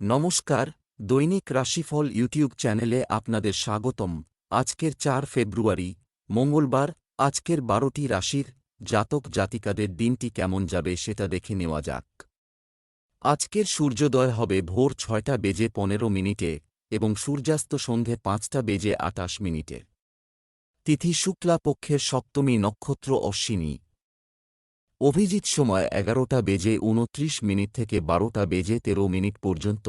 নমস্কার, দৈনিক রাশিফল ইউটিউব চ্যানেলে আপনাদের স্বাগতম। আজকের চার ফেব্রুয়ারি, মঙ্গলবার, আজকের বারোটি রাশির জাতক জাতিকাদের দিনটি কেমন যাবে সেটা দেখে নেওয়া যাক। আজকের সূর্যোদয় হবে ভোর ছয়টা বেজে পনেরো মিনিটে এবং সূর্যাস্ত সন্ধে পাঁচটা বেজে আটাশ মিনিটে। তিথি শুক্লা পক্ষের সপ্তমী নক্ষত্র অশ্বিনী। অভিজিৎ সময় এগারোটা বেজে উনত্রিশ মিনিট থেকে বারোটা বেজে তেরো মিনিট পর্যন্ত।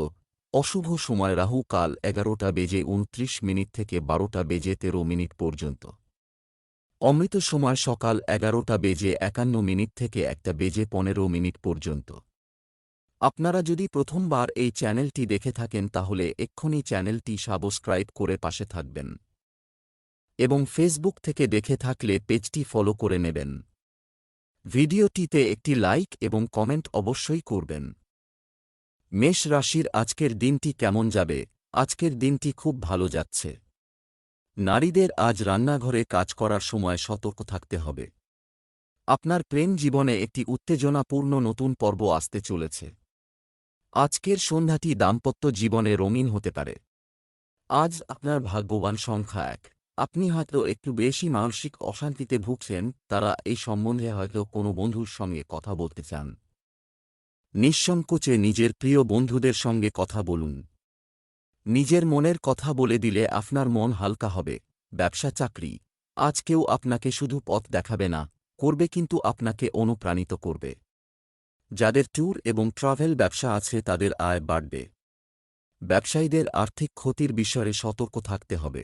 অশুভ সময় রাহু কাল এগারোটা বেজে উনত্রিশ মিনিট থেকে বারোটা বেজে তেরো মিনিট পর্যন্ত। অমৃত সময় সকাল এগারোটা বেজে একান্ন মিনিট থেকে একটা বেজে পনেরো মিনিট পর্যন্ত। আপনারা যদি প্রথমবার এই চ্যানেলটি দেখে থাকেন তাহলে এক্ষুনি চ্যানেলটি সাবস্ক্রাইব করে পাশে থাকবেন। এবং ফেসবুক থেকে দেখে থাকলে পেজটি ফলো করে নেবেন। ভিডিওটিতে একটি লাইক এবং কমেন্ট অবশ্যই করবেন। মেষ রাশির আজকের দিনটি কেমন যাবে? আজকের দিনটি খুব ভালো যাচ্ছে। নারীদের আজ রান্নাঘরে কাজ করার সময় সতর্ক থাকতে হবে। আপনার প্রেম জীবনে একটি উত্তেজনাপূর্ণ নতুন পর্ব আসতে চলেছে। আজকের সন্ধ্যাটি দাম্পত্য জীবনে রঙিন হতে পারে। আজ আপনার ভাগ্যবান সংখ্যা এক। আপনি হয়তো একটু বেশি মানসিক অশান্তিতে ভুগছেন, তারা এই সম্বন্ধে হয়তো কোনো বন্ধুর সঙ্গে কথা বলতে চান। নিঃসংকোচে নিজের প্রিয় বন্ধুদের সঙ্গে কথা বলুন। নিজের মনের কথা বলে দিলে আপনার মন হালকা হবে। ব্যবসা চাকরি। আজ কেউ আপনাকে শুধু পথ দেখাবে না, করবে কিন্তু আপনাকে অনুপ্রাণিত করবে। যাদের ট্যুর এবং ট্রাভেল ব্যবসা আছে তাদের আয় বাড়বে। ব্যবসায়ীদের আর্থিক ক্ষতির বিষয়ে সতর্ক থাকতে হবে।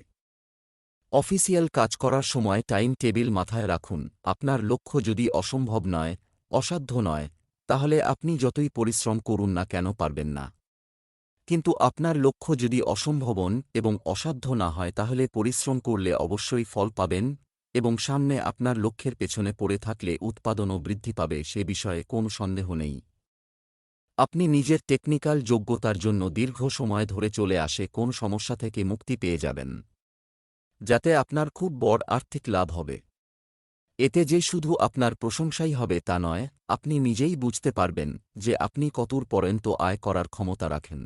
অফিসিয়াল কাজ করার সময় টাইম টেবিল মাথায় রাখুন। আপনার লক্ষ্য যদি অসম্ভব নয়, অসাধ্য নয়, তাহলে আপনি যতই পরিশ্রম করুন না কেন পারবেন না। কিন্তু আপনার লক্ষ্য যদি অসম্ভবন এবং অসাধ্য না হয়, তাহলে পরিশ্রম করলে অবশ্যই ফল পাবেন এবং সামনে আপনার লক্ষ্যের পেছনে পড়ে থাকলে উৎপাদনও বৃদ্ধি পাবে, সে বিষয়ে কোনো সন্দেহ নেই। আপনি নিজের টেকনিক্যাল যোগ্যতার জন্য দীর্ঘ সময় ধরে চলে আসে, কোন সমস্যা থেকে মুক্তি পেয়ে যাবেন। যাতে আপনার খুব বড় আর্থিক লাভ হবে। এতে যে শুধু আপনার প্রশংসাই হবে তা নয়, আপনি নিজেই বুঝতে পারবেন যে আপনি কতর পর্যন্ত আয় করার ক্ষমতা রাখেন।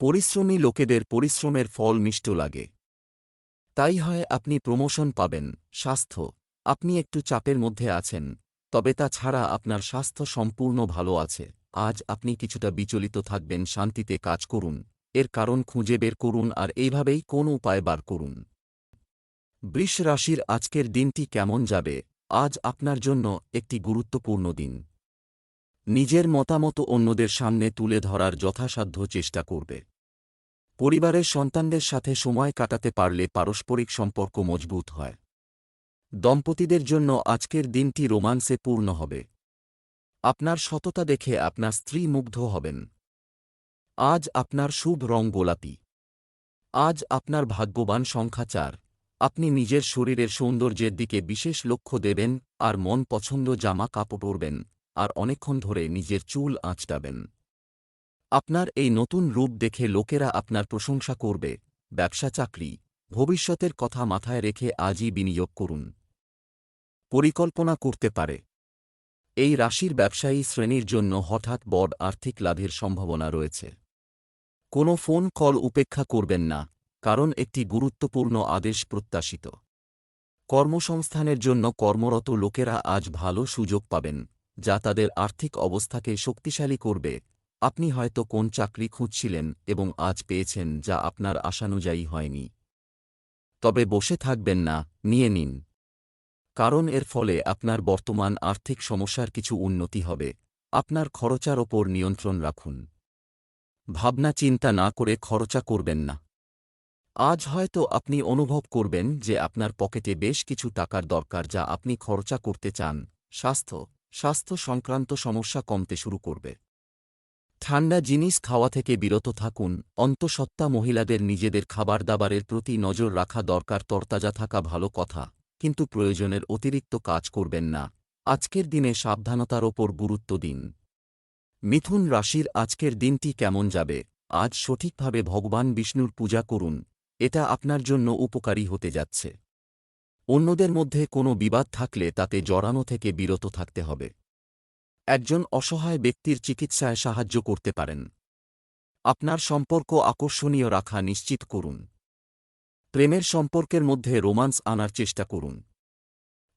পরিশ্রমী লোকেদের পরিশ্রমের ফল মিষ্ট লাগে। তাই হয় আপনি প্রমোশন পাবেন, স্বাস্থ্য। আপনি একটু চাপের মধ্যে আছেন, তবে তা ছাড়া আপনার স্বাস্থ্য সম্পূর্ণ ভালো আছে। আজ আপনি কিছুটা বিচলিত থাকবেন, শান্তিতে কাজ করুন, এর কারণ খুঁজে বের করুন আর এইভাবেই কোন উপায় বার করুন। বৃষ রাশির আজকের দিনটি কেমন যাবে? আজ আপনার জন্য একটি গুরুত্বপূর্ণ দিন। নিজের মতামত অন্যদের সামনে তুলে ধরার যথাসাধ্য চেষ্টা করবে। পরিবারের সন্তানদের সাথে সময় কাটাতে পারলে পারস্পরিক সম্পর্ক মজবুত হয়। দম্পতিদের জন্য আজকের দিনটি রোমান্সে পূর্ণ হবে। আপনার সততা দেখে আপনার স্ত্রী মুগ্ধ হবেন। আজ আপনার শুভ রং গোলাপি। আজ আপনার ভাগ্যবান সংখ্যা চার। আপনি নিজের শরীরের সৌন্দর্যের দিকে বিশেষ লক্ষ্য দেবেন, আর মন পছন্দ জামা কাপড় পরবেন, আর অনেকক্ষণ ধরে নিজের চুল আঁচটাবেন আপনার এই নতুন রূপ দেখে লোকেরা আপনার প্রশংসা করবে, ব্যবসা চাকরি, ভবিষ্যতের কথা মাথায় রেখে আজই বিনিয়োগ করুন। পরিকল্পনা করতে পারে। এই রাশির ব্যবসায়ী শ্রেণির জন্য হঠাৎ বড় আর্থিক লাভের সম্ভাবনা রয়েছে। কোনো ফোন কল উপেক্ষা করবেন না। কারণ একটি গুরুত্বপূর্ণ আদেশ প্রত্যাশিত। কর্মসংস্থানের জন্য কর্মরত লোকেরা আজ ভালো সুযোগ পাবেন, যা তাদের আর্থিক অবস্থাকে শক্তিশালী করবে। আপনি হয়তো কোন চাকরি খুঁজছিলেন এবং আজ পেয়েছেন যা আপনার আশানুযায়ী হয়নি। তবে বসে থাকবেন না, নিয়ে নিন। কারণ এর ফলে আপনার বর্তমান আর্থিক সমস্যার কিছু উন্নতি হবে। আপনার খরচার ওপর নিয়ন্ত্রণ রাখুন। ভাবনা চিন্তা না করে খরচা করবেন না। আজ হয়তো আপনি অনুভব করবেন যে আপনার পকেটে বেশ কিছু টাকার দরকার যা আপনি খরচা করতে চান। স্বাস্থ্য। স্বাস্থ্য সংক্রান্ত সমস্যা কমতে শুরু করবে। ঠান্ডা জিনিস খাওয়া থেকে বিরত থাকুন। অন্তঃসত্ত্বা মহিলাদের নিজেদের খাবার দাবারের প্রতি নজর রাখা দরকার। তরতাজা থাকা ভালো কথা। কিন্তু প্রয়োজনের অতিরিক্ত কাজ করবেন না। আজকের দিনে সাবধানতার ওপর গুরুত্ব দিন। মিথুন রাশির আজকের দিনটি কেমন যাবে? আজ সঠিকভাবে ভগবান বিষ্ণুর পূজা করুন। এটা আপনার জন্য উপকারী হতে যাচ্ছে। অন্যদের মধ্যে কোনো বিবাদ থাকলে তাতে জড়ানো থেকে বিরত থাকতে হবে। একজন অসহায় ব্যক্তির চিকিৎসায় সাহায্য করতে পারেন। আপনার সম্পর্ক আকর্ষণীয় রাখা নিশ্চিত করুন। প্রেমের সম্পর্কের মধ্যে রোমান্স আনার চেষ্টা করুন।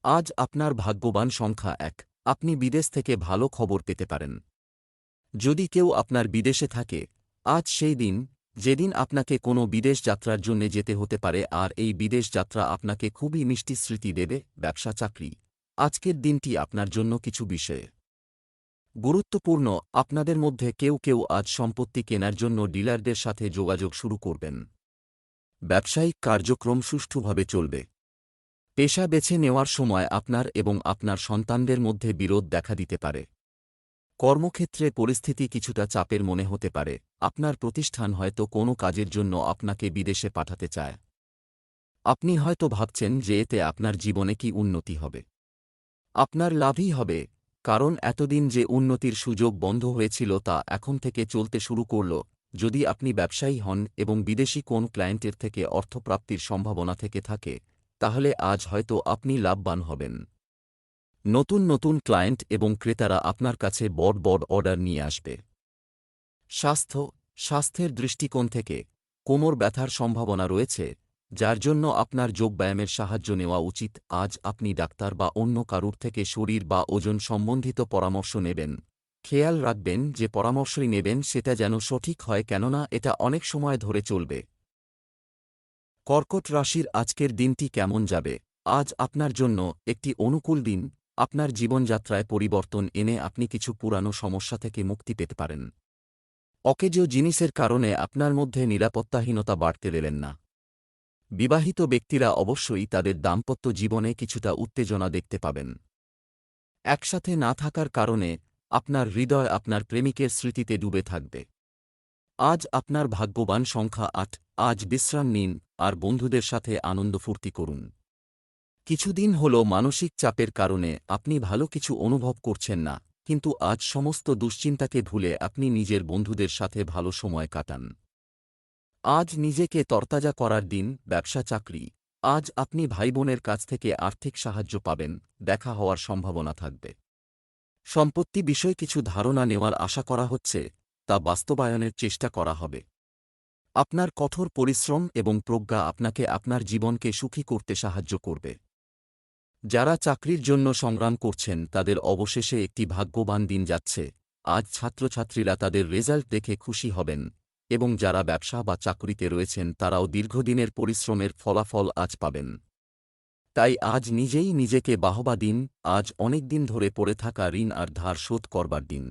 আজ আপনার ভাগ্যবান সংখ্যা এক, আপনি বিদেশ থেকে ভালো খবর পেতে পারেন। যদি কেউ আপনার বিদেশে থাকে, আজ সেই দিন যেদিন আপনাকে কোনো বিদেশ যাত্রার জন্য যেতে হতে পারে, আর এই বিদেশ যাত্রা আপনাকে খুবই মিষ্টি স্মৃতি দেবে, ব্যবসা, চাকরি। আজকের দিনটি আপনার জন্য কিছু বিষয়ে। গুরুত্বপূর্ণ, আপনাদের মধ্যে কেউ কেউ আজ সম্পত্তি কেনার জন্য ডিলারদের সাথে যোগাযোগ শুরু করবেন। ব্যবসায়িক কার্যক্রম সুষ্ঠুভাবে চলবে। পেশা বেছে নেওয়ার সময় আপনার এবং আপনার সন্তানদের মধ্যে বিরোধ দেখা দিতে পারে। কর্মক্ষেত্রে পরিস্থিতি কিছুটা চাপের মনে হতে পারে। আপনার প্রতিষ্ঠান হয়তো কোনো কাজের জন্য আপনাকে বিদেশে পাঠাতে চায়। আপনি হয়তো ভাবছেন যে এতে আপনার জীবনে কি উন্নতি হবে। আপনার লাভই হবে, কারণ এতদিন যে উন্নতির সুযোগ বন্ধ হয়েছিল তা এখন থেকে চলতে শুরু করল। যদি আপনি ব্যবসায়ী হন এবং বিদেশি কোন ক্লায়েন্টের থেকে অর্থপ্রাপ্তির সম্ভাবনা থেকে থাকে, তাহলে আজ হয়তো আপনি লাভবান হবেন। নতুন নতুন ক্লায়েন্ট এবং ক্রেতারা আপনার কাছে বড় বড় অর্ডার নিয়ে আসবে। স্বাস্থ্য, স্বাস্থ্যের দৃষ্টিকোণ থেকে কোমর ব্যথার সম্ভাবনা রয়েছে, যার জন্য আপনার যোগব্যায়ামের সাহায্য নেওয়া উচিত। আজ আপনি ডাক্তার বা অন্য কারুর থেকে শরীর বা ওজন সম্বন্ধিত পরামর্শ নেবেন। খেয়াল রাখবেন যে পরামর্শই নেবেন সেটা যেন সঠিক হয়, কেননা এটা অনেক সময় ধরে চলবে। কর্কট রাশির আজকের দিনটি কেমন যাবে? আজ আপনার জন্য একটি অনুকূল দিন। আপনার জীবনযাত্রায় পরিবর্তন এনে আপনি কিছু পুরানো সমস্যা থেকে মুক্তি পেতে পারেন। অকেজো জিনিসের কারণে আপনার মধ্যে নিরাপত্তাহীনতা বাড়তে দেবেন না। বিবাহিত ব্যক্তিরা অবশ্যই তাদের দাম্পত্য জীবনে কিছুটা উত্তেজনা দেখতে পাবেন। একসাথে না থাকার কারণে আপনার হৃদয় আপনার প্রেমিকের স্মৃতিতে ডুবে থাকবে। আজ আপনার ভাগ্যবান সংখ্যা আট, আজ বিশ্রাম নিন আর বন্ধুদের সাথে আনন্দ ফুর্তি করুন। কিছুদিন হল মানসিক চাপের কারণে আপনি ভালো কিছু অনুভব করছেন না, কিন্তু আজ সমস্ত দুশ্চিন্তাকে ভুলে আপনি নিজের বন্ধুদের সাথে ভালো সময় কাটান। আজ নিজেকে তরতাজা করার দিন, ব্যবসা চাকরি। আজ আপনি ভাইবোনের কাছ থেকে আর্থিক সাহায্য পাবেন, দেখা হওয়ার সম্ভাবনা থাকবে। সম্পত্তি বিষয়ে কিছু ধারণা নেওয়ার আশা করা হচ্ছে, তা বাস্তবায়নের চেষ্টা করা হবে। আপনার কঠোর পরিশ্রম এবং প্রজ্ঞা আপনাকে আপনার জীবনকে সুখী করতে সাহায্য করবে। যারা চাকরির জন্য সংগ্রাম করছেন, তাদের অবশেষে একটি ভাগ্যবান দিন যাচ্ছে। আজ ছাত্রছাত্রীরা তাদের রেজাল্ট দেখে খুশি হবেন, এবং যারা ব্যবসা বা চাকরিতে রয়েছেন, তারাও দীর্ঘদিনের পরিশ্রমের ফলাফল আজ পাবেন। তাই আজ নিজেই নিজেকে বাহবা দিন, আজ অনেক দিন ধরে পড়ে থাকা ঋণ আর ধার শোধ করবার দিন।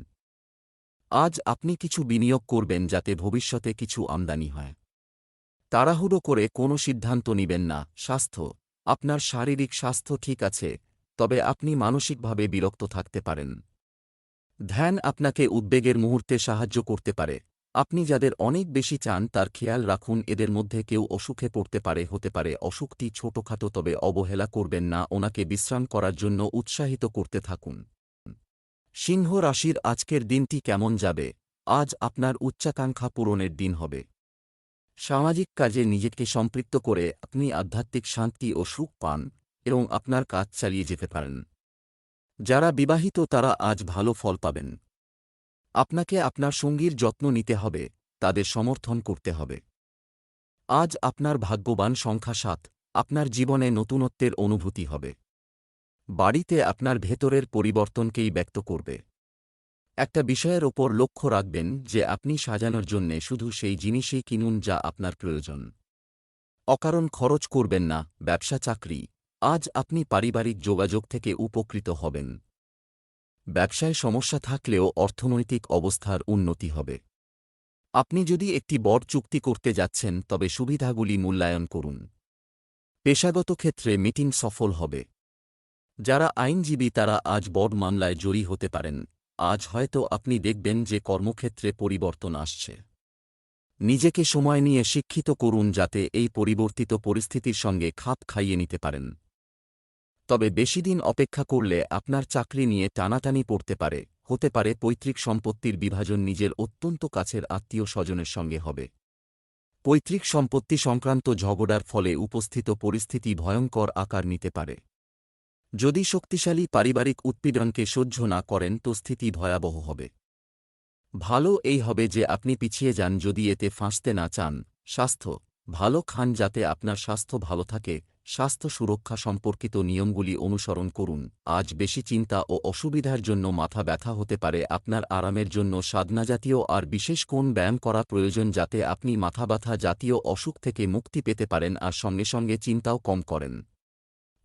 আজ আপনি কিছু বিনিয়োগ করবেন, যাতে ভবিষ্যতে কিছু আমদানি হয়। তাড়াহুড়ো করে কোনো সিদ্ধান্ত নিবেন না, স্বাস্থ্য আপনার শারীরিক স্বাস্থ্য ঠিক আছে, তবে আপনি মানসিকভাবে বিরক্ত থাকতে পারেন। ধ্যান আপনাকে উদ্বেগের মুহূর্তে সাহায্য করতে পারে। আপনি যাদের অনেক বেশি চান তার খেয়াল রাখুন, এদের মধ্যে কেউ অসুখে পড়তে পারে, হতে পারে অসুখটি ছোটখাটো, তবে অবহেলা করবেন না, ওনাকে বিশ্রাম করার জন্য উৎসাহিত করতে থাকুন। সিংহ রাশির আজকের দিনটি কেমন যাবে? আজ আপনার উচ্চাকাঙ্ক্ষা পূরণের দিন হবে। সামাজিক কাজে নিজেকে সম্পৃক্ত করে আপনি আধ্যাত্মিক শান্তি ও সুখ পান এবং আপনার কাজ চালিয়ে যেতে পারেন। যারা বিবাহিত তারা আজ ভালো ফল পাবেন। আপনাকে আপনার সঙ্গীর যত্ন নিতে হবে, তাদের সমর্থন করতে হবে। আজ আপনার ভাগ্যবান সংখ্যা সাত, আপনার জীবনে নতুনত্বের অনুভূতি হবে। বাড়িতে আপনার ভেতরের পরিবর্তনকেই ব্যক্ত করবে। একটা বিষয়ের ওপর লক্ষ্য রাখবেন যে আপনি সাজানোর জন্যে শুধু সেই জিনিসই কিনুন যা আপনার প্রয়োজন। অকারণ খরচ করবেন না, ব্যবসা, চাকরি। আজ আপনি পারিবারিক যোগাযোগ থেকে উপকৃত হবেন। ব্যবসায় সমস্যা থাকলেও অর্থনৈতিক অবস্থার উন্নতি হবে। আপনি যদি একটি বড় চুক্তি করতে যাচ্ছেন, তবে সুবিধাগুলি মূল্যায়ন করুন। পেশাগত ক্ষেত্রে মিটিং সফল হবে। যারা আইনজীবী, তারা আজ বড় মামলায় জড়ি হতে পারেন। আজ হয়তো আপনি দেখবেন যে কর্মক্ষেত্রে পরিবর্তন আসছে। নিজেকে সময় নিয়ে শিক্ষিত করুন যাতে এই পরিবর্তিত পরিস্থিতির সঙ্গে খাপ খাইয়ে নিতে পারেন। তবে বেশি দিন অপেক্ষা করলে আপনার চাকরি নিয়ে টানাটানি পড়তে পারে, হতে পারে পৈতৃক সম্পত্তির বিভাজন নিজের অত্যন্ত কাছের আত্মীয় স্বজনের সঙ্গে হবে। পৈতৃক সম্পত্তি সংক্রান্ত ঝগড়ার ফলে উপস্থিত পরিস্থিতি ভয়ঙ্কর আকার নিতে পারে। যদি শক্তিশালী পারিবারিক উৎপীড়নকে সহ্য না করেন, তো স্থিতি ভয়াবহ হবে। ভালো এই হবে যে আপনি পিছিয়ে যান যদি এতে ফাঁসতে না চান। স্বাস্থ্য। ভালো খান যাতে আপনার স্বাস্থ্য ভালো থাকে। স্বাস্থ্য সুরক্ষা সম্পর্কিত নিয়মগুলি অনুসরণ করুন। আজ বেশি চিন্তা ও অসুবিধার জন্য মাথা ব্যথা হতে পারে। আপনার আরামের জন্য সাধনাজাতীয় আর বিশেষ কোন ব্যায়াম করা প্রয়োজন যাতে আপনি মাথা ব্যথা জাতীয় অসুখ থেকে মুক্তি পেতে পারেন আর সঙ্গে সঙ্গে চিন্তাও কম করেন।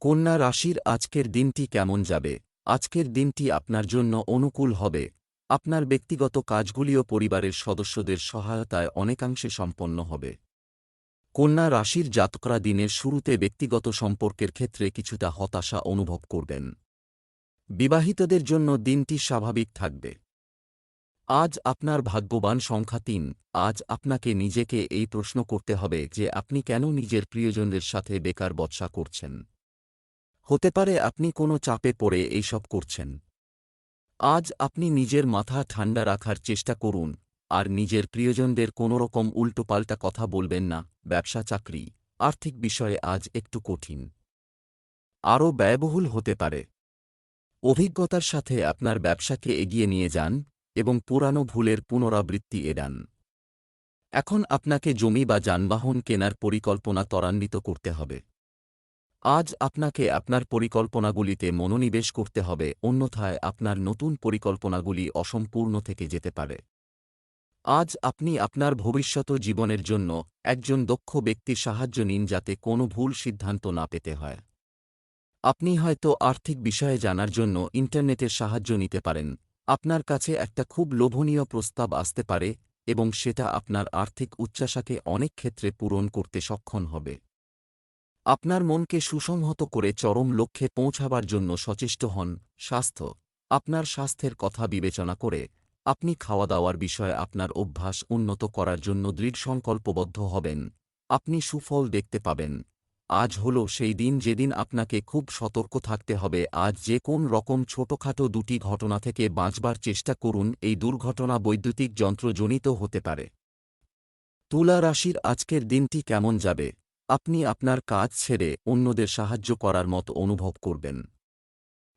কন্যা রাশির আজকের দিনটি কেমন যাবে? আজকের দিনটি আপনার জন্য অনুকূল হবে। আপনার ব্যক্তিগত কাজগুলিও পরিবারের সদস্যদের সহায়তায় অনেকাংশে সম্পন্ন হবে। কন্যা রাশির জাতকরা দিনের শুরুতে ব্যক্তিগত সম্পর্কের ক্ষেত্রে কিছুটা হতাশা অনুভব করবেন। বিবাহিতদের জন্য দিনটি স্বাভাবিক থাকবে। আজ আপনার ভাগ্যবান সংখ্যা তিন। আজ আপনাকে নিজেকে এই প্রশ্ন করতে হবে যে আপনি কেন নিজের প্রিয়জনদের সাথে বেকার বৎসা করছেন? হতে পারে আপনি কোনো চাপে পড়ে এইসব করছেন। আজ আপনি নিজের মাথা ঠান্ডা রাখার চেষ্টা করুন, আর নিজের প্রিয়জনদের কোনোরকম উল্টোপাল্টা কথা বলবেন না, ব্যবসা, চাকরি, আর্থিক বিষয়ে আজ একটু কঠিন। আরও ব্যয়বহুল হতে পারে। অভিজ্ঞতার সাথে আপনার ব্যবসাকে এগিয়ে নিয়ে যান এবং পুরানো ভুলের পুনরাবৃত্তি এড়ান। এখন আপনাকে জমি বা যানবাহন কেনার পরিকল্পনা ত্বরান্বিত করতে হবে। আজ আপনাকে আপনার পরিকল্পনাগুলিতে মনোনিবেশ করতে হবে, অন্যথায় আপনার নতুন পরিকল্পনাগুলি অসম্পূর্ণ থেকে যেতে পারে। আজ আপনি আপনার ভবিষ্যৎ জীবনের জন্য একজন দক্ষ ব্যক্তির সাহায্য নিন যাতে কোনো ভুল সিদ্ধান্ত না পেতে হয়। আপনি হয়তো আর্থিক বিষয়ে জানার জন্য ইন্টারনেটের সাহায্য নিতে পারেন, আপনার কাছে একটা খুব লোভনীয় প্রস্তাব আসতে পারে এবং সেটা আপনার আর্থিক উচ্চাশাকে অনেক ক্ষেত্রে পূরণ করতে সক্ষম হবে। আপনার মনকে সুসংহত করে চরম লক্ষ্যে পৌঁছাবার জন্য সচেষ্ট হন। স্বাস্থ্য। আপনার স্বাস্থ্যের কথা বিবেচনা করে আপনি খাওয়া দাওয়ার বিষয়ে আপনার অভ্যাস উন্নত করার জন্য দৃঢ় সংকল্পবদ্ধ হবেন। আপনি সুফল দেখতে পাবেন। আজ হল সেই দিন যেদিন আপনাকে খুব সতর্ক থাকতে হবে। আজ যে কোন রকম ছোটখাটো দুটি ঘটনা থেকে বাঁচবার চেষ্টা করুন। এই দুর্ঘটনা বৈদ্যুতিক যন্ত্রজনিত হতে পারে। তুলা রাশির আজকের দিনটি কেমন যাবে? আপনি আপনার কাজ ছেড়ে অন্যদের সাহায্য করার মতো অনুভব করবেন।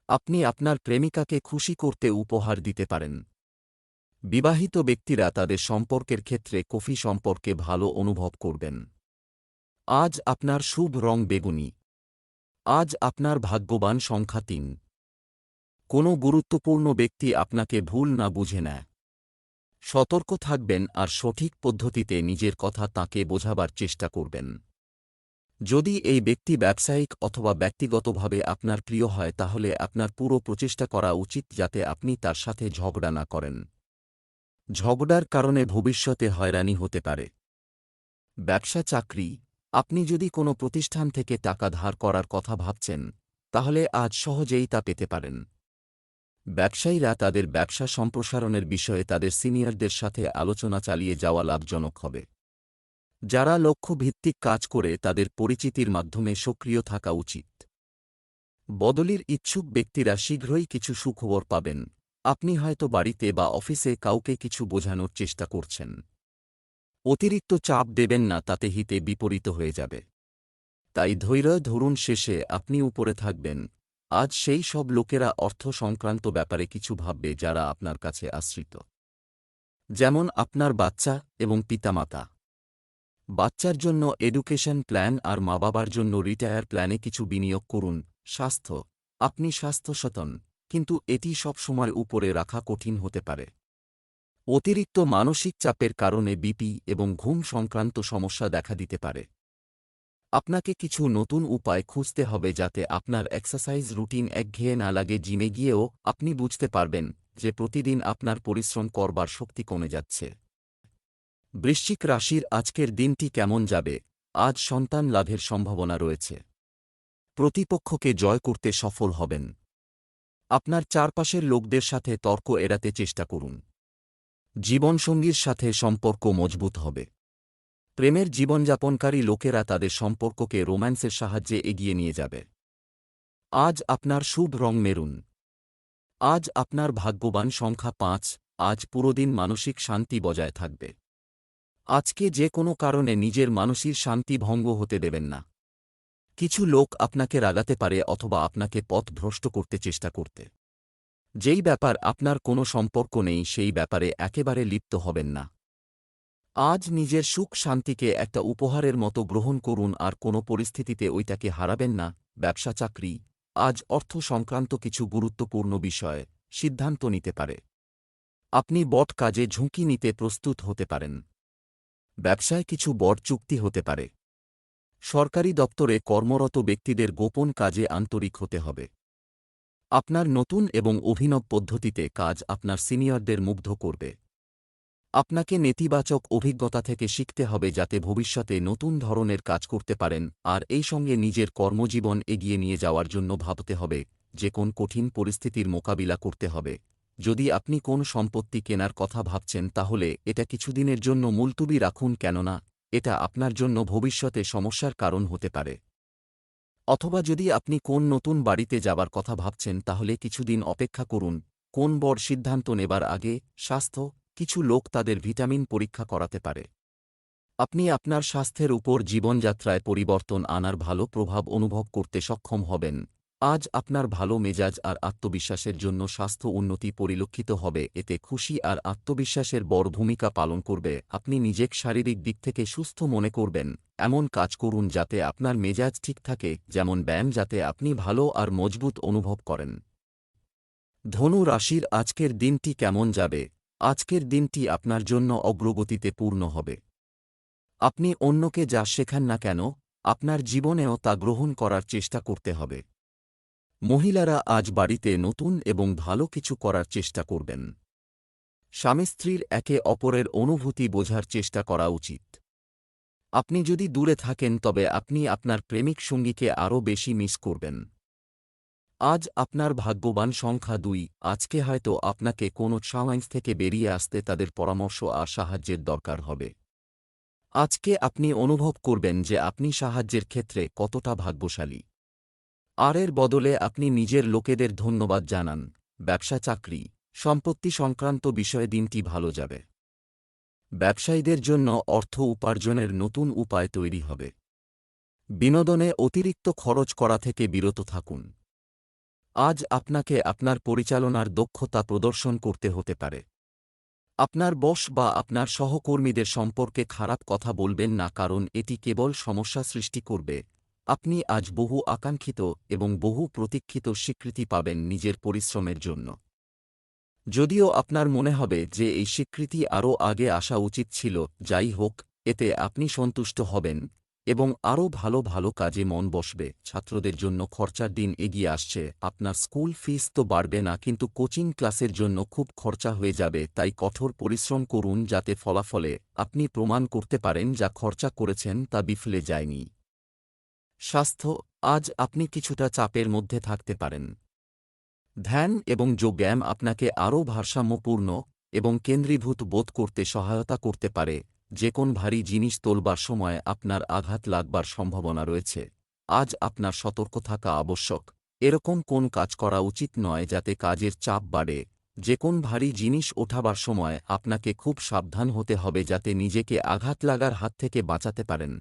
আপনি আপনার প্রেমিকাকে খুশি করতে উপহার দিতে পারেন। বিবাহিত ব্যক্তিরা তাদের সম্পর্কের ক্ষেত্রে কফি সম্পর্কে ভালো অনুভব করবেন। আজ আপনার শুভ রং বেগুনি। আজ আপনার ভাগ্যবান সংখ্যা তিন। কোনো গুরুত্বপূর্ণ ব্যক্তি আপনাকে ভুল না বুঝে নেয়। সতর্ক থাকবেন আর সঠিক পদ্ধতিতে নিজের কথা তাকে বোঝাবার চেষ্টা করবেন। যদি এই ব্যক্তি ব্যবসায়িক অথবা ব্যক্তিগতভাবে আপনার প্রিয় হয়, তাহলে আপনার পুরো প্রচেষ্টা করা উচিত যাতে আপনি তার সাথে ঝগড়া না করেন। ঝগড়ার কারণে ভবিষ্যতে হয়রানি হতে পারে। ব্যবসা চাকরি। আপনি যদি কোনো প্রতিষ্ঠান থেকে টাকা ধার করার কথা ভাবছেন, তাহলে আজ সহজেই তা পেতে পারেন। ব্যবসায়ীরা তাদের ব্যবসা সম্প্রসারণের বিষয়ে তাদের সিনিয়রদের সাথে আলোচনা চালিয়ে যাওয়া লাভজনক হবে। যারা লক্ষ্যভিত্তিক কাজ করে তাদের পরিচিতির মাধ্যমে সক্রিয় থাকা উচিত। বদলির ইচ্ছুক ব্যক্তিরা শীঘ্রই কিছু সুখবর পাবেন। আপনি হয়তো বাড়িতে বা অফিসে কাউকে কিছু বোঝানোর চেষ্টা করছেন। অতিরিক্ত চাপ দেবেন না, তাতে হিতে বিপরীত হয়ে যাবে। তাই ধৈর্য ধরুন শেষে, আপনি উপরে থাকবেন। আজ সেই সব লোকেরা অর্থ সংক্রান্ত ব্যাপারে কিছু ভাববে যারা আপনার কাছে আশ্রিত। যেমন আপনার বাচ্চা এবং পিতামাতা। বাচ্চার জন্য এডুকেশন প্ল্যান আর মা বাবার জন্য রিটায়ার প্ল্যানে কিছু বিনিয়োগ করুন, স্বাস্থ্য। আপনি স্বাস্থ্য সতন কিন্তু এটি সব সময় উপরে রাখা কঠিন হতে পারে। অতিরিক্ত মানসিক চাপের কারণে বিপি এবং ঘুম সংক্রান্ত সমস্যা দেখা দিতে পারে। আপনাকে কিছু নতুন উপায় খুঁজতে হবে যাতে আপনার এক্সারসাইজ রুটিন একঘেয়ে না লাগে জিমে গিয়েও আপনি বুঝতে পারবেন যে প্রতিদিন আপনার পরিশ্রম করবার শক্তি কমে যাচ্ছে। বৃশ্চিক রাশির আজকের দিনটি কেমন যাবে? আজ সন্তান লাভের সম্ভাবনা রয়েছে। প্রতিপক্ষকে জয় করতে সফল হবেন। আপনার চারপাশের লোকদের সাথে তর্ক এড়াতে চেষ্টা করুন। জীবনসঙ্গীর সাথে সম্পর্ক মজবুত হবে। প্রেমের জীবনযাপনকারী লোকেরা তাদের সম্পর্ককে রোম্যান্সের সাহায্যে এগিয়ে নিয়ে যাবে। আজ আপনার শুভ রং মেরুন। আজ আপনার ভাগ্যবান সংখ্যা পাঁচ, আজ পুরোদিন মানসিক শান্তি বজায় থাকবে। আজকে যে কোনো কারণে নিজের মানসিক শান্তি ভঙ্গ হতে দেবেন না। কিছু লোক আপনাকে রাগাতে পারে অথবা আপনাকে পথ ভ্রষ্ট করতে চেষ্টা করতে। যেই ব্যাপার আপনার কোনো সম্পর্ক নেই সেই ব্যাপারে একেবারে লিপ্ত হবেন না। আজ নিজের সুখ শান্তিকে একটা উপহারের মতো গ্রহণ করুন আর কোনো পরিস্থিতিতে ওইটাকে হারাবেন না। ব্যবসা, চাকরি, আজ অর্থ সংক্রান্ত কিছু গুরুত্বপূর্ণ বিষয়, সিদ্ধান্ত নিতে পারে। আপনি বট কাজে ঝুঁকি নিতে প্রস্তুত হতে পারেন। ব্যবসায় কিছু বড় চুক্তি হতে পারে। সরকারি দপ্তরে কর্মরত ব্যক্তিদের গোপন কাজে আন্তরিক হতে হবে। আপনার নতুন এবং অভিনব পদ্ধতিতে কাজ আপনার সিনিয়রদের মুগ্ধ করবে। আপনাকে নেতিবাচক অভিজ্ঞতা থেকে শিখতে হবে যাতে ভবিষ্যতে নতুন ধরনের কাজ করতে পারেন আর এই সঙ্গে নিজের কর্মজীবন এগিয়ে নিয়ে যাওয়ার জন্য ভাবতে হবে, যে কোন কঠিন পরিস্থিতির মোকাবিলা করতে হবে। যদি আপনি কোন সম্পত্তি কেনার কথা ভাবছেন, তাহলে এটা কিছুদিনের জন্য মুলতুবি রাখুন কেননা এটা আপনার জন্য ভবিষ্যতে সমস্যার কারণ হতে পারে। অথবা যদি আপনি কোন নতুন বাড়িতে যাবার কথা ভাবছেন, তাহলে কিছুদিন অপেক্ষা করুন, কোন বড় সিদ্ধান্ত নেবার আগে স্বাস্থ্য, কিছু লোক তাদের ভিটামিন পরীক্ষা করাতে পারে। আপনি আপনার স্বাস্থ্যের উপর জীবনযাত্রায় পরিবর্তন আনার ভালো প্রভাব অনুভব করতে সক্ষম হবেন। আজ আপনার ভালো মেজাজ আর আত্মবিশ্বাসের জন্য স্বাস্থ্য উন্নতি পরিলক্ষিত হবে, এতে খুশি আর আত্মবিশ্বাসের বড় ভূমিকা পালন করবে, আপনি নিজেক শারীরিক দিক থেকে সুস্থ মনে করবেন, এমন কাজ করুন যাতে আপনার মেজাজ ঠিক থাকে, যেমন ব্যায়াম যাতে আপনি ভালো আর মজবুত অনুভব করেন। ধনু রাশির আজকের দিনটি কেমন যাবে? আজকের দিনটি আপনার জন্য অগ্রগতিতে পূর্ণ হবে। আপনি অন্যকে যা শেখান না কেন, আপনার জীবনেও তা গ্রহণ করার চেষ্টা করতে হবে। মহিলারা আজ বাড়িতে নতুন এবং ভালো কিছু করার চেষ্টা করবেন। স্বামী স্ত্রীর একে অপরের অনুভূতি বোঝার চেষ্টা করা উচিত। আপনি যদি দূরে থাকেন, তবে আপনি আপনার প্রেমিক সঙ্গীকে আরও বেশি মিস করবেন। আজ আপনার ভাগ্যবান সংখ্যা দুই। আজকে হয়তো আপনাকে কোনো সামাইন্স থেকে বেরিয়ে আসতে তাদের পরামর্শ আর সাহায্যের দরকার হবে। আজকে আপনি অনুভব করবেন যে আপনি সাহায্যের ক্ষেত্রে কতটা ভাগ্যশালী। আর এর বদলে আপনি নিজের লোকেদের ধন্যবাদ জানান। ব্যবসা চাকরি, সম্পত্তি সংক্রান্ত বিষয়ে দিনটি ভালো যাবে। ব্যবসায়ীদের জন্য অর্থ উপার্জনের নতুন উপায় তৈরি হবে। বিনোদনে অতিরিক্ত খরচ করা থেকে বিরত থাকুন। আজ আপনাকে আপনার পরিচালনার দক্ষতা প্রদর্শন করতে হতে পারে। আপনার বস বা আপনার সহকর্মীদের সম্পর্কে খারাপ কথা বলবেন না কারণ এটি কেবল সমস্যা সৃষ্টি করবে। আপনি আজ বহু আকাঙ্ক্ষিত এবং বহু প্রতীক্ষিত স্বীকৃতি পাবেন নিজের পরিশ্রমের জন্য। যদিও আপনার মনে হবে যে এই স্বীকৃতি আরও আগে আসা উচিত ছিল, যাই হোক, এতে আপনি সন্তুষ্ট হবেন এবং আরও ভালো ভালো কাজে মন বসবে। ছাত্রদের জন্য খরচার দিন এগিয়ে আসছে, আপনার স্কুল ফিস তো বাড়বে না, কিন্তু কোচিং ক্লাসের জন্য খুব খরচা হয়ে যাবে, তাই কঠোর পরিশ্রম করুন যাতে ফলাফলে আপনি প্রমাণ করতে পারেন যা খরচা করেছেন তা বিফলে যায়নি। স্বাস্থ্য, আজ আপনি কিছুটা চাপের মধ্যে থাকতে পারেন। ধ্যান এবং যোগব্যায়াম আপনাকে আরও ভারসাম্যপূর্ণ এবং কেন্দ্রীভূত বোধ করতে সহায়তা করতে পারে, যে কোন ভারী জিনিস তোলবার সময় আপনার আঘাত লাগবার সম্ভাবনা রয়েছে। আজ আপনার সতর্ক থাকা আবশ্যক। এরকম কোন কাজ করা উচিত নয় যাতে কাজের চাপ বাড়ে। যে কোন ভারী জিনিস ওঠাবার সময় আপনাকে খুব সাবধান হতে হবে যাতে নিজেকে আঘাত লাগার হাত থেকে বাঁচাতে পারেন।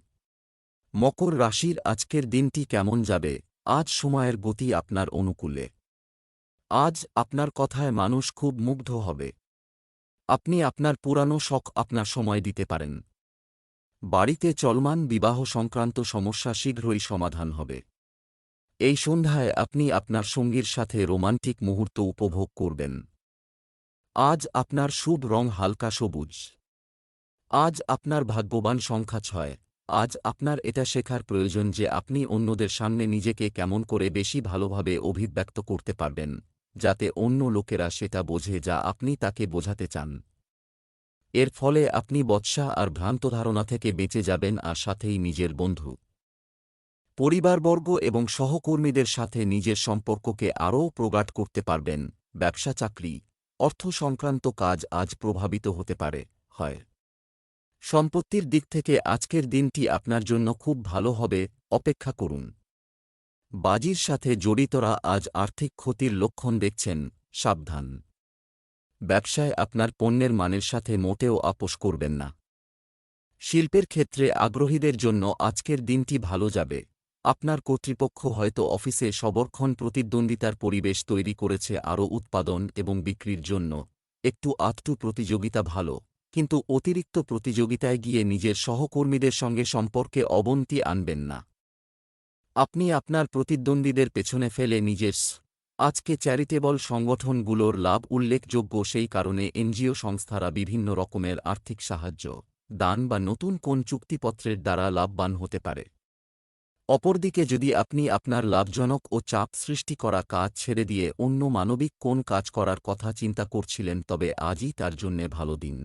মকর রাশির আজকের দিনটি কেমন যাবে? আজ সময়ের গতি আপনার অনুকূলে। আজ আপনার কথায় মানুষ খুব মুগ্ধ হবে। আপনি আপনার পুরানো শখ আপনার সময় দিতে পারেন। বাড়িতে চলমান বিবাহ সংক্রান্ত সমস্যা শীঘ্রই সমাধান হবে। এই সন্ধ্যায় আপনি আপনার সঙ্গীর সাথে রোমান্টিক মুহূর্ত উপভোগ করবেন। আজ আপনার শুভ রং হালকা সবুজ। আজ আপনার ভাগ্যবান সংখ্যা ছয়। আজ আপনার এটা শেখার প্রয়োজন যে আপনি অন্যদের সামনে নিজেকে কেমন করে বেশি ভালোভাবে অভিব্যক্ত করতে পারবেন, যাতে অন্য লোকেরা সেটা বোঝে যা আপনি তাকে বোঝাতে চান। এর ফলে আপনি বৎসা আর ভ্রান্ত ধারণা থেকে বেঁচে যাবেন আর সাথেই নিজের বন্ধু। পরিবারবর্গ এবং সহকর্মীদের সাথে নিজের সম্পর্ককে আরও প্রগাঢ় করতে পারবেন। ব্যবসা চাকরি, অর্থ সংক্রান্ত কাজ আজ প্রভাবিত হতে পারে, হয়। সম্পত্তির দিক থেকে আজকের দিনটি আপনার জন্য খুব ভালো হবে, অপেক্ষা করুন। বাজির সাথে জড়িতরা আজ আর্থিক ক্ষতির লক্ষণ দেখছেন, সাবধান। ব্যবসায় আপনার পণ্যের মানের সাথে মোটেও আপোষ করবেন না। শিল্পের ক্ষেত্রে আগ্রহীদের জন্য আজকের দিনটি ভালো যাবে। আপনার কর্তৃপক্ষ হয়তো অফিসে সবরক্ষণ প্রতিদ্বন্দ্বিতার পরিবেশ তৈরি করেছে আরও উৎপাদন এবং বিক্রির জন্য। একটু আধটু প্রতিযোগিতা ভালো। কিন্তু অতিরিক্ত প্রতিযোগিতায় গিয়ে নিজের সহকর্মীদের সঙ্গে সম্পর্কে অবনতি আনবেন না। আপনি আপনার প্রতিদ্বন্দ্বীদের পেছনে ফেলে নিজের আজকে চ্যারিটেবল সংগঠনগুলোর লাভ উল্লেখযোগ্য সেই কারণে এনজিও সংস্থারা বিভিন্ন রকমের আর্থিক সাহায্য, দান বা নতুন কোন চুক্তিপত্রের দ্বারা লাভবান হতে পারে। অপরদিকে যদি আপনি আপনার লাভজনক ও চাপ সৃষ্টি করা কাজ ছেড়ে দিয়ে অন্য মানবিক কোন কাজ করার কথা চিন্তা করছিলেন তবে আজই তার জন্যে ভালো দিন।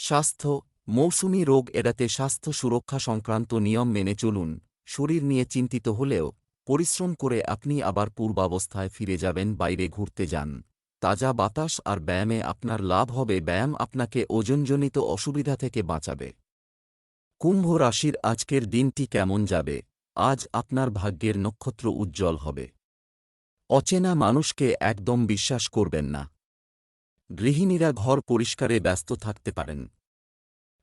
স্বাস্থ্য, মৌসুমি রোগ এড়াতে স্বাস্থ্য সুরক্ষা সংক্রান্ত নিয়ম মেনে চলুন। শরীর নিয়ে চিন্তিত হলেও, পরিশ্রম করে আপনি আবার পূর্বাবস্থায় ফিরে যাবেন, বাইরে ঘুরতে যান। তাজা বাতাস আর ব্যায়ামে আপনার লাভ হবে, ব্যায়াম আপনাকে ওজনজনিত অসুবিধা থেকে বাঁচাবে। কুম্ভ রাশির আজকের দিনটি কেমন যাবে? আজ আপনার ভাগ্যের নক্ষত্র উজ্জ্বল হবে। অচেনা মানুষকে একদম বিশ্বাস করবেন না। গৃহিণীরা ঘর পরিষ্কারে ব্যস্ত থাকতে পারেন।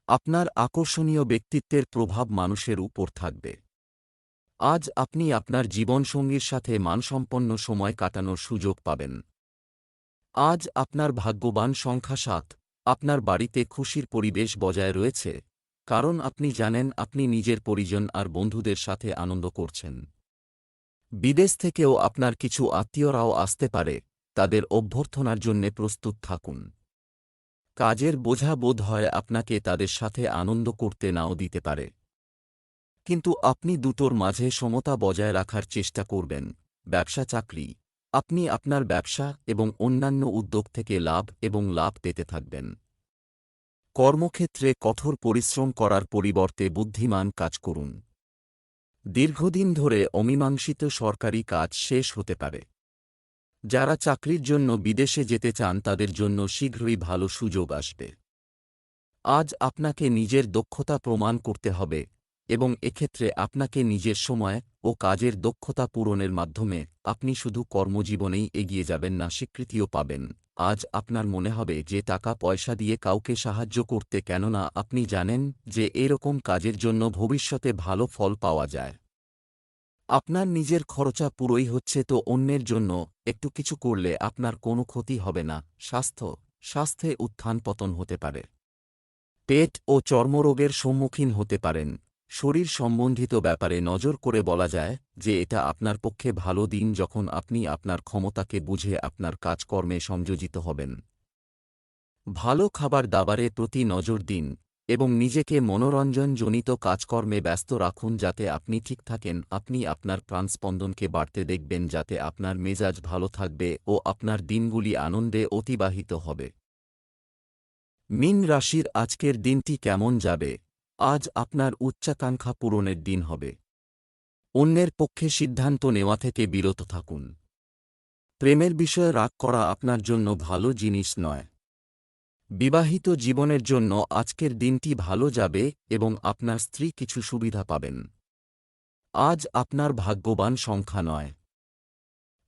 আপনার আকর্ষণীয় ব্যক্তিত্বের প্রভাব মানুষের উপর থাকবে। আজ আপনি আপনার জীবনসঙ্গীর সাথে মানসম্পন্ন সময় কাটানোর সুযোগ পাবেন। আজ আপনার ভাগ্যবান সংখ্যা সাত, আপনার বাড়িতে খুশির পরিবেশ বজায় রয়েছে, কারণ আপনি জানেন আপনি নিজের পরিজন আর বন্ধুদের সাথে আনন্দ করছেন। বিদেশ থেকেও আপনার কিছু আত্মীয়রাও আসতে পারে তাদের অভ্যর্থনার জন্যে প্রস্তুত থাকুন। কাজের বোঝা বোধ হয় আপনাকে তাদের সাথে আনন্দ করতে নাও দিতে পারে। কিন্তু আপনি দুটোর মাঝে সমতা বজায় রাখার চেষ্টা করবেন। ব্যবসা চাকরি। আপনি আপনার ব্যবসা এবং অন্যান্য উদ্যোগ থেকে লাভ এবং লাভ পেতে থাকবেন। কর্মক্ষেত্রে কঠোর পরিশ্রম করার পরিবর্তে বুদ্ধিমান কাজ করুন। দীর্ঘদিন ধরে অমীমাংসিত সরকারি কাজ শেষ হতে পারে। যারা চাকরির জন্য বিদেশে যেতে চান তাদের জন্য শীঘ্রই ভালো সুযোগ আসবে। আজ আপনাকে নিজের দক্ষতা প্রমাণ করতে হবে এবং এক্ষেত্রে আপনাকে নিজের সময় ও কাজের দক্ষতা পূরণের মাধ্যমে আপনি শুধু কর্মজীবনেই এগিয়ে যাবেন না, স্বীকৃতিও পাবেন। আজ আপনার মনে হবে যে টাকা পয়সা দিয়ে কাউকে সাহায্য করতে কেননা আপনি জানেন যে এরকম কাজের জন্য ভবিষ্যতে ভালো ফল পাওয়া যায়। আপনার নিজের খরচা পুরোই হচ্ছে তো অন্যের জন্য, একটু কিছু করলে আপনার কোনো ক্ষতি হবে না, স্বাস্থ্য, স্বাস্থ্যে উত্থান পতন হতে পারে। পেট ও চর্মরোগের সম্মুখীন হতে পারেন। শরীর সম্বন্ধিত ব্যাপারে নজর করে বলা যায় যে এটা আপনার পক্ষে ভালো দিন যখন আপনি আপনার ক্ষমতাকে বুঝে আপনার কাজকর্মে সংযোজিত হবেন। ভালো খাবার দাবারে প্রতি নজর দিন। এবং নিজেকে মনোরঞ্জনজনিত কাজকর্মে ব্যস্ত রাখুন যাতে আপনি ঠিক থাকেন, আপনি আপনার প্রাণস্পন্দনকে বাড়তে দেখবেন যাতে আপনার মেজাজ ভালো থাকবে ও আপনার দিনগুলি আনন্দে অতিবাহিত হবে। মিন রাশির আজকের দিনটি কেমন যাবে? আজ আপনার উচ্চাকাঙ্ক্ষা পূরণের দিন হবে। অন্যের পক্ষে সিদ্ধান্ত নেওয়া থেকে বিরত থাকুন। প্রেমের বিষয়ে রাগ করা আপনার জন্য ভালো জিনিস নয়। বিবাহিত জীবনের জন্য আজকের দিনটি ভালো যাবে এবং আপনার স্ত্রী কিছু সুবিধা পাবেন। আজ আপনার ভাগ্যবান সংখ্যা নয়।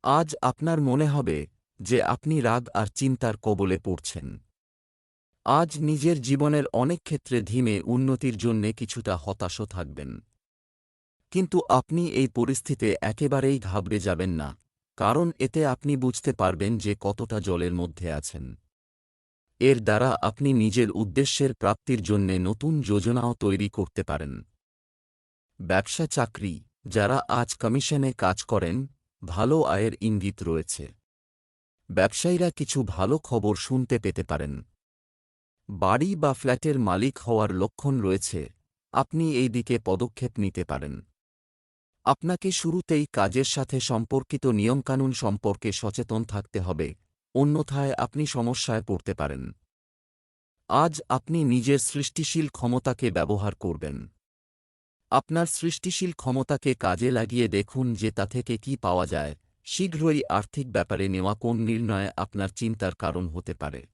আজ আপনার মনে হবে যে আপনি রাগ আর চিন্তার কবলে পড়ছেন। আজ নিজের জীবনের অনেক ক্ষেত্রে ধীমে উন্নতির জন্যে কিছুটা হতাশও থাকবেন। কিন্তু আপনি এই পরিস্থিতিতে একেবারেই ঘাবড়ে যাবেন না, কারণ এতে আপনি বুঝতে পারবেন যে কতটা জলের মধ্যে আছেন। এর দ্বারা আপনি নিজের উদ্দেশ্যের প্রাপ্তির জন্যে নতুন যোজনাও তৈরি করতে পারেন। ব্যবসা চাকরি, যারা আজ কমিশনে কাজ করেন, ভালো আয়ের ইঙ্গিত রয়েছে। ব্যবসায়ীরা কিছু ভালো খবর শুনতে পেতে পারেন। বাড়ি বা ফ্ল্যাটের মালিক হওয়ার লক্ষণ রয়েছে, আপনি এই দিকে পদক্ষেপ নিতে পারেন। আপনাকে শুরুতেই কাজের সাথে সম্পর্কিত নিয়মকানুন সম্পর্কে সচেতন থাকতে হবে। অন্যথায় আপনি সমস্যায় পড়তে পারেন। আজ আপনি নিজের সৃষ্টিশীল ক্ষমতাকে ব্যবহার করবেন। আপনার সৃষ্টিশীল ক্ষমতাকে কাজে লাগিয়ে দেখুন যে তা থেকে কি পাওয়া যায়। শীঘ্রই আর্থিক ব্যাপারে নেওয়া কোন নির্ণয় আপনার চিন্তার কারণ হতে পারে।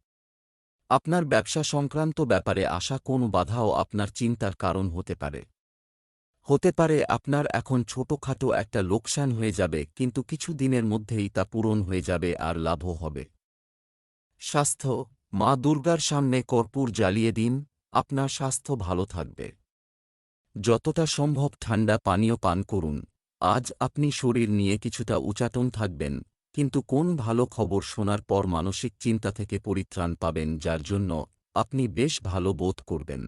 আপনার ব্যবসা সংক্রান্ত ব্যাপারে আসা কোনো বাধাও আপনার চিন্তার কারণ হতে পারে। হতে পারে আপনার এখন ছোটখাটো একটা লোকসান হয়ে যাবে, কিন্তু কিছু দিনের মধ্যেই তা পূরণ হয়ে যাবে আর লাভও হবে। স্বাস্থ্য, মা দুর্গার সামনে কর্পূর জ্বালিয়ে দিন, আপনার স্বাস্থ্য ভালো থাকবে। যতটা সম্ভব ঠান্ডা পানীয় পান করুন। আজ আপনি শরীর নিয়ে কিছুটা উচাটন থাকবেন, কিন্তু কোন ভালো খবর শোনার পর মানসিক চিন্তা থেকে পরিত্রাণ পাবেন, যার জন্য আপনি বেশ ভালো বোধ করবেন।